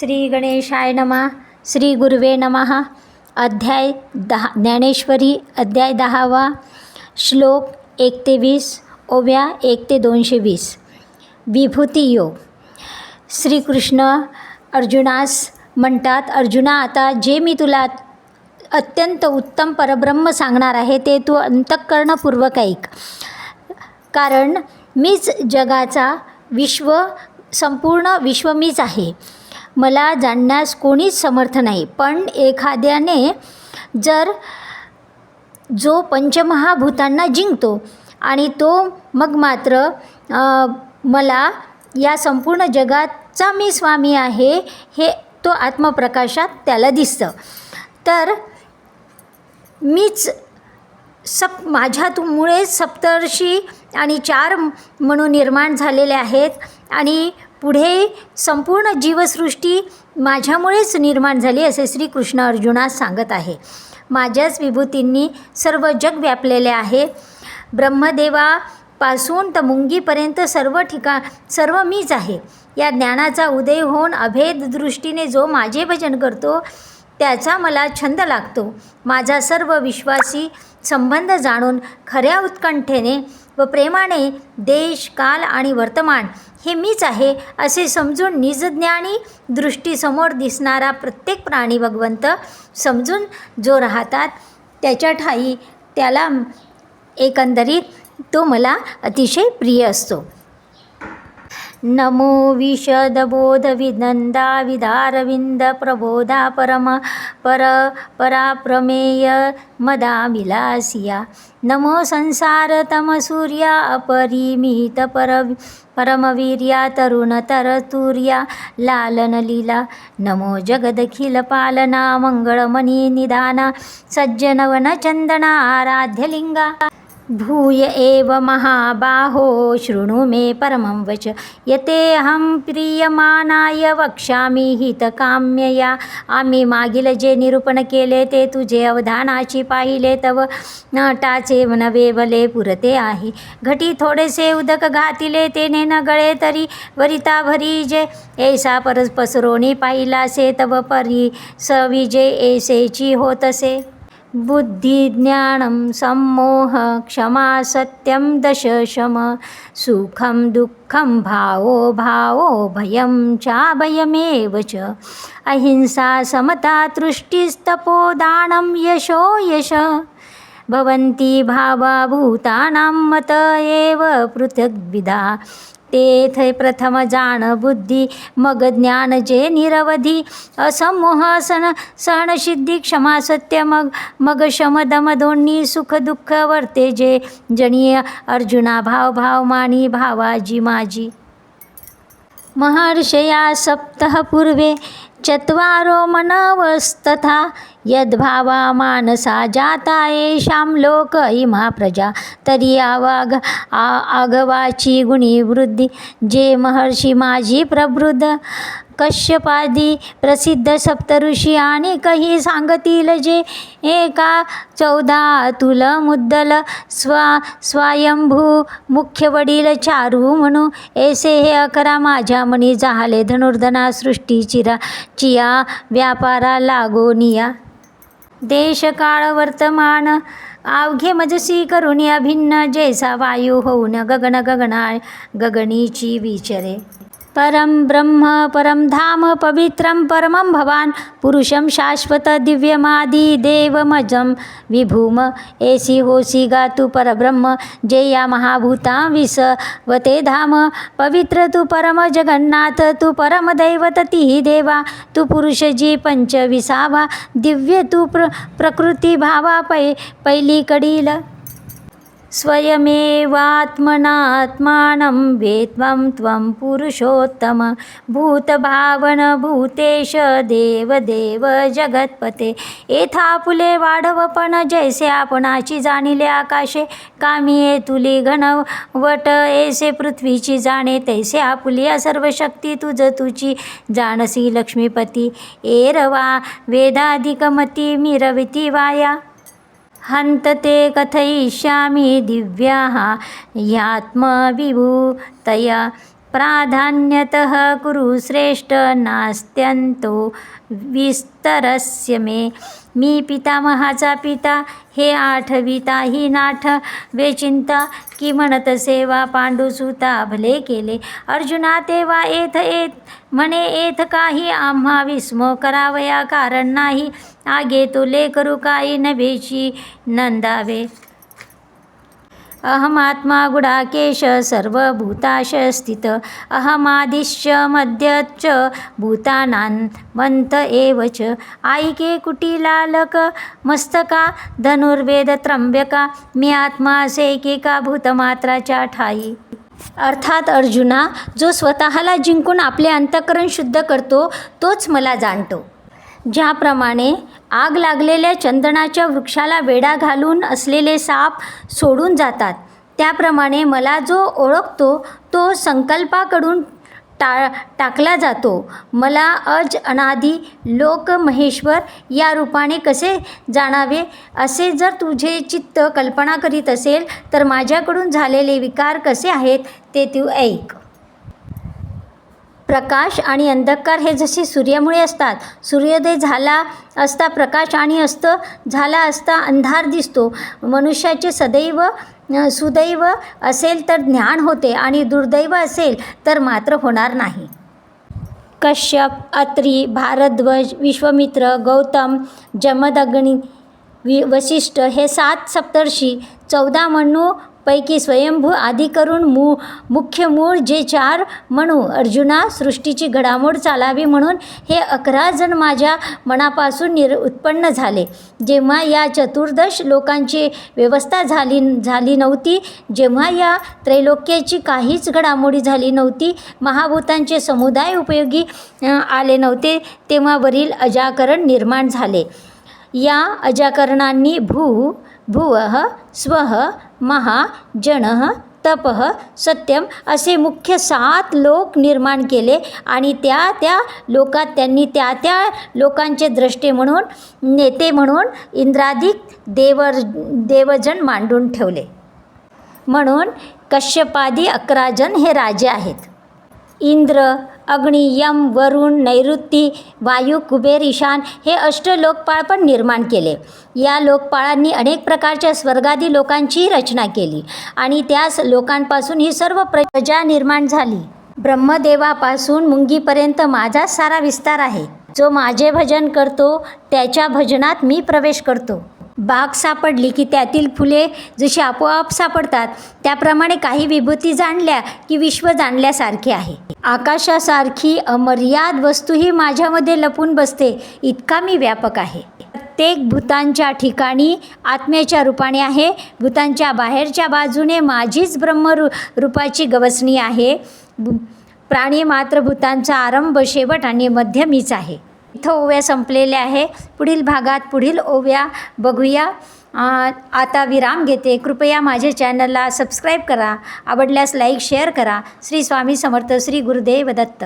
श्री गणेशाय नमा श्री गुरुवे नमः। अध्याय दहा ज्ञानेश्वरी अध्याय दहावा श्लोक एक ते वीस ओव्या एक ते दोनशे वीस। विभूती योग। श्रीकृष्ण अर्जुनास म्हणतात अर्जुना आता जे मी तुला अत्यंत उत्तम परब्रह्म सांगणार आहे ते तू अंतःकरणपूर्वक ऐक. कारण मीच जगाचा विश्व संपूर्ण विश्व मीच आहे. मला जाणण्यास कोणीच समर्थ नाही. पण एखाद्याने जर जो पंचमहाभूतांना जिंकतो आणि तो मग मात्र मला या संपूर्ण जगाचा मी स्वामी आहे हे तो आत्मप्रकाशात त्याला दिसतं. तर मीच सप माझ्यामुळेच सप्तर्षी आणि चार म्हणून निर्माण झालेले आहेत आणि पुढे संपूर्ण जीवसृष्टी माझ्यामुळेच निर्माण झाली असे श्रीकृष्ण अर्जुनास सांगत आहे. माझ्याच विभूतींनी सर्व जग व्यापलेले आहे. ब्रह्मदेवापासून तर मुंगीपर्यंत सर्व ठिका सर्व मीच आहे. या ज्ञानाचा उदय होऊन अभेद दृष्टीने जो माझे भजन करतो त्याचा मला छंद लागतो. माझा सर्व विश्वासी संबंध जाणून खऱ्या उत्कंठेने व प्रेमाने देश काल आणि वर्तमान हे मीच आहे असे समजून निजज्ञानी दृष्टीसमोर दिसणारा प्रत्येक प्राणी भगवंत समजून जो राहतात त्याच्या ठाई त्याला एकंदरीत तो मला अतिशय प्रिय असतो. नमो विशदबोध विनंदा विदारविंद प्रबोधा परम पर पराप्रमेय मदा विलासिया नमो संसार तम सूर्या अपरिमित पर परमवीर्या तरुण तरतुर्या लालन लीला नमो जगदखिल पालना मंगळमणी निदाना सज्जनवन चंदना आराध्यलिंगा भूय एव महाबाहो शृणु मे परमं वच। यतेऽहं प्रियमानाय वक्ष्यामि हितकाम्यया। आम्ही मागील जे निरूपण केले ते तुझे अवधानाची पाहिले तव टाचे नवेवले पुरते आहे। घटी थोडेसे उदक घातिले तेने न गळे तरी वरिता भरी जे ऐसा परस पसरोनी पाहिलासे तव परी सविजे ऐसेची होतसे। बुद्धिज्ञानं सम्मोह क्षमा सत्यं दशशम सुखं दुःखं भावो भावो भयं चाभयमेव च। अहिंसा समता तुष्टिस्तपोदानं यशो यश। भवन्ति भावाभूतानां मत एव पृथग्विधा तेथ प्रथम जाण बुद्धी मग ज्ञान जे निरवधी। असमोह सहनसिद्धी क्षमा सत्य मग मग शम दम दोन्ही सुख दुःख वर्ते जे। जनीय अर्जुना भाव भाव मानी भावाजी माझी महर्षया सप्तः पूर्वे चत्वारो मनवस्तथा यद्भावा मानसा जाता येषां लोक इमा प्रजा। तरी आवाग आ आगवाची गुणी वृद्धी। जे महर्षी माझी प्रबृद्ध कश्यपादी प्रसिद्ध सप्तऋषी आणि काही सांगतील जे एका चौदा अतुल मुद्दल स्वा स्वयंभू मुख्य वडील चारू म्हणू। ऐसे हे अकरा माझ्या मनी झाले धनुर्धना सृष्टी चिरा। चिया व्यापारा लागोनिया देशकाळ वर्तमान अवघे मजसी करुणी अभिन्न जैसा वायू होऊन गगन गगना गगनीची विचरे. परम ब्रह्म परम धाम पवित्रं परमं भवान पुरुषं शाश्वत दिव्यमादी देवमजं। विभूम एसी होसी गातु परब्रह्म जे या महाभूता विसवते धाम। पवित्र तू परम जगन्नाथ तू परम दैवत देवा। तू पुरुष जी पंचविसावा दिव्य तू प्र प्रकृती पै पैलीकडील स्वयमेवात्मनात्मानं वेत्वं त्वं पुरुषोत्तम भूतभावन भूतेश देवदेव जगत्पते. एथा फुले वाढवपण जैसे आपणाची जाणिले आकाशे. कामी तुली घनवट ऐसे पृथ्वीची जाणे तैसे आपुली सर्व शक्ती तुझ तुझी जाणसी लक्ष्मीपती एरवा वेदाधिकमती मिरविती वाया. हन्त ते कथयिष्यामि दिव्याः ह्यात्मविभूतया प्राधान्यतः कुरु श्रेष्ठ नास्त्यंतो विस्तरस्य मे। मी पितामहाचा पिता हे आठविता ही नाठ। वेचिंता की म्हणत सेवा पांडुसुता भले केले। अर्जुना तेव्हा येथ येत म्हणे येथ काही। आम्हा विस्मो करावया कारण नाही। आगे तुले करू काही नभेची नंदावे। अहमात्मा गुडाकेश सर्वभूताश स्थित। अहमादिश्च मध्यच भूतानान्मन्त एव च। आईके कुटिलालक मस्तका धनुर्वेद त्र्यंबका मी आत्मा असे एकेका भूतमात्राच्या ठाई अर्थात अर्जुना जो स्वतःला जिंकून आपले अंतकरण शुद्ध करतो तोच मला जाणतो। ज्याप्रमाणे आग लागलेल्या चंदनाच्या वृक्षाला वेढा घालून असलेले साप सोडून जातात. त्याप्रमाणे मला जो ओळखतो तो संकल्पाकडून टा टाकला जातो. मला अज अनादी लोक महेश्वर या रूपाने कसे जाणावे असे जर तुझे चित्त कल्पना करीत असेल तर माझ्याकडून झालेले विकार कसे आहेत ते तू ऐक. प्रकाश आणि अंधकार हे जसे सूर्यामुळे असतात सूर्योदय झाला असता प्रकाश आणि अस्त झाला असता अंधार दिसतो. मनुष्याचे सदैव सुदैव असेल तर ज्ञान होते आणि दुर्दैव असेल तर मात्र होणार नाही. कश्यप अत्री भारद्वज विश्वमित्र गौतम जमदग्नी वि वसिष्ठ हे सात सप्तर्षी चौदा मनू पैकी स्वयंभू आदी करून मू मुख्य मूळ जे चार म्हणू अर्जुना सृष्टीची घडामोड चालावी म्हणून हे अकरा जण माझ्या मनापासून निर उत्पन्न झाले. जेव्हा या चतुर्दश लोकांची व्यवस्था झाली झाली नव्हती जेव्हा या त्रैलोक्याची काहीच घडामोडी झाली नव्हती महाभूतांचे समुदाय उपयोगी आले नव्हते तेव्हा वरील अजाकरण निर्माण झाले. या अजाकरणांनी भू भुवः स्वः महा जनः तपः सत्यम असे मुख्य सात लोक निर्माण केले आणि त्या त्या लोकात त्यांनी त्या त्या लोकांचे द्रष्टे म्हणून नेते म्हणून इंद्रादिक देवर देवजन मांडून ठेवले. म्हणून कश्यपादी अकरा जण हे राजे आहेत. इंद्र अग्नी यम वरुण नैऋत्ती वायू कुबेर ईशान हे अष्ट लोकपाळ पण निर्माण केले. या लोकपाळांनी अनेक प्रकारच्या स्वर्गादी लोकांची रचना केली आणि त्याच लोकांपासून ही सर्व प्रजा निर्माण झाली. ब्रह्मदेवापासून मुंगीपर्यंत माझा सारा विस्तार आहे. जो माझे भजन करतो त्याच्या भजनात मी प्रवेश करतो. बाग सापडली की त्यातील फुले जशी आपोआप सापडतात त्याप्रमाणे काही विभूती जाणल्या की विश्व जाणल्यासारखे आहे. आकाशासारखी अमर्याद वस्तूही माझ्यामध्ये लपून बसते इतका मी व्यापक आहे. प्रत्येक भूतांच्या ठिकाणी आत्म्याच्या रूपाने आहे भूतांच्या बाहेरच्या बाजूने माझीच ब्रह्मरू रूपाची गवसणी आहे. प्राणी मात्र भूतांचा आरंभ शेवट आणि मध्य मीच आहे. इथं ओव्या संपलेल्या आहे. पुढील भागात पुढील ओव्या बघूया. आता विराम घेते. कृपया माझ्या चॅनलला सबस्क्राईब करा. आवडल्यास लाईक शेअर करा. श्री स्वामी समर्थ श्री गुरुदेव दत्त.